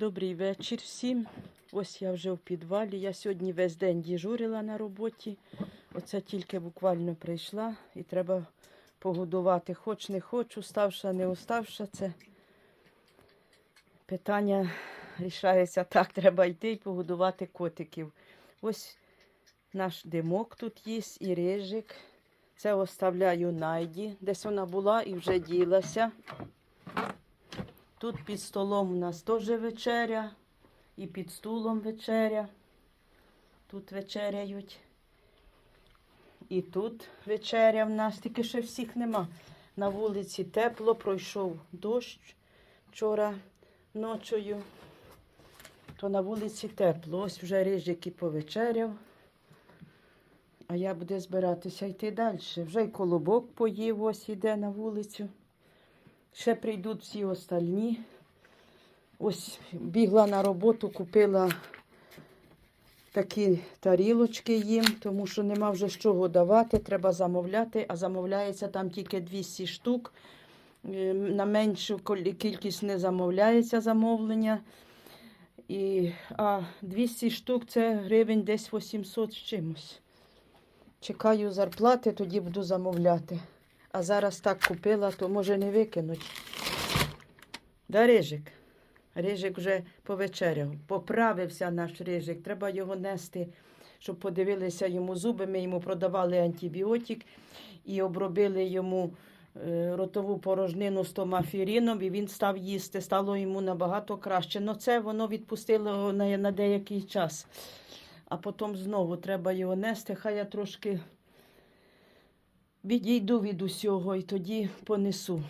Добрий вечір всім. Ось я вже в підвалі. Я сьогодні весь день діжурила на роботі. Оце тільки буквально прийшла і треба погодувати. Хоч не хоч, уставша, не уставша. Це питання рішається так. Треба йти і погодувати котиків. Ось наш димок тут є і рижик. Це оставляю найді. Десь вона була і вже ділася. Тут під столом у нас теж вечеря, і під стулом вечеря. Тут вечеряють. І тут вечеря в нас, тільки ще всіх нема. На вулиці тепло, пройшов дощ вчора ночою. То на вулиці тепло. Ось вже рижик і повечеряв. А я буду збиратися йти далі. Вже й колобок поїв, ось іде на вулицю. Ще прийдуть всі остальні. Ось бігла на роботу, купила такі тарілочки їм, тому що нема вже з чого давати, треба замовляти, а замовляється там тільки 200 штук. Е, На меншу кількість не замовляється замовлення. І, а 200 штук це гривень десь 800 з чимось. Чекаю зарплати, тоді буду замовляти. А зараз так купила, то може не викинуть. Да, Рижик? Рижик вже повечеряв. Поправився наш рижик. Треба його нести, щоб подивилися йому зуби. Ми йому продавали антибіотик і обробили йому е, ротову порожнину стомафіріном, і він став їсти. Стало йому набагато краще. Ну це воно відпустило його на, на деякий час. А потім знову треба його нести. Хай я трошки відійду від усього і тоді понесу.